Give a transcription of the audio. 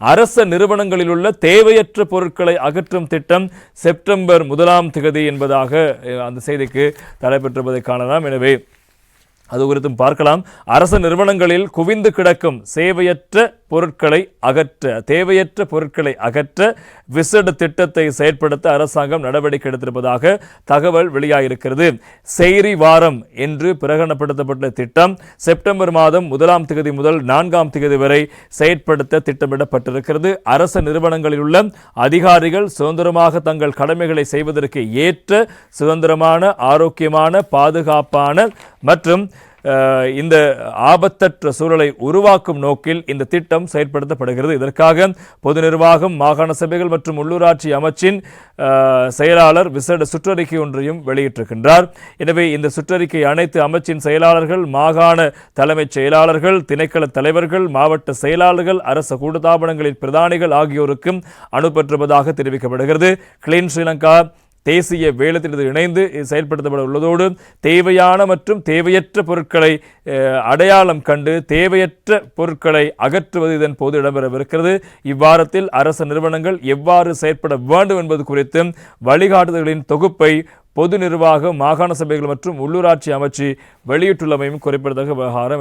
அரச நிறுவனங்களில் உள்ள தேவையற்ற பொருட்களை அகற்றும் திட்டம் செப்டம்பர் முதலாம் திகதி என்பதாக அந்த செய்திக்கு தலைப்பெற்றிருப்பதை காணலாம். எனவே அது குறித்தும் பார்க்கலாம். அரசு நிறுவனங்களில் குவிந்து கிடக்கும் சேவையற்ற பொருட்களை அகற்ற தேவையற்ற பொருட்களை அகற்ற விசேட திட்டத்தை செயற்படுத்த அரசாங்கம் நடவடிக்கை எடுத்திருப்பதாக தகவல் வெளியாகியிருக்கிறது செய்தி வாரம் என்று பிரகடனப்படுத்தப்பட்ட திட்டம் செப்டம்பர் மாதம் முதலாம் திகதி முதல் நான்காம் திகதி வரை செயற்படுத்த திட்டமிடப்பட்டிருக்கிறது. அரசு நிறுவனங்களில் உள்ள அதிகாரிகள் சுதந்திரமாக தங்கள் கடமைகளை செய்வதற்கு ஏற்ற சுதந்திரமான ஆரோக்கியமான பாதுகாப்பான மற்றும் இந்த ஆபத்தற்ற சூழலை உருவாக்கும் நோக்கில் இந்த திட்டம் செயற்படுத்தப்படுகிறது. இதற்காக பொது நிர்வாகம் மாகாண சபைகள் மற்றும் உள்ளூராட்சி அமைச்சின் செயலாளர் விசேட சுற்றறிக்கை ஒன்றையும் வெளியிட்டிருக்கின்றார். எனவே இந்த சுற்றறிக்கை அனைத்து அமைச்சின் செயலாளர்கள் மாகாண தலைமைச் செயலாளர்கள் திணைக்கள தலைவர்கள் மாவட்ட செயலாளர்கள் அரச கூட்டுத்தாபனங்களின் பிரதானிகள் ஆகியோருக்கும் அனுப்பப்பட்டிருப்பதாக தெரிவிக்கப்படுகிறது. கிளீன் ஸ்ரீலங்கா தேசிய வேலைத்திட்டத்தில் இணைந்து செயல்படுத்தப்பட உள்ளதோடு தேவையான மற்றும் தேவையற்ற பொருட்களை அடையாளம் கண்டு தேவையற்ற பொருட்களை அகற்றுவது இதன் போது இடம்பெறவிருக்கிறது. இவ்வாரத்தில் அரசு நிறுவனங்கள் எவ்வாறு செயற்பட வேண்டும் என்பது குறித்து வழிகாட்டுதல்களின் தொகுப்பை பொது நிர்வாக மாகாண சபைகள் மற்றும் உள்ளூராட்சி அமைச்சு வெளியிட்டுள்ளமையும் குறிப்பிடத்தக்க விவகாரம்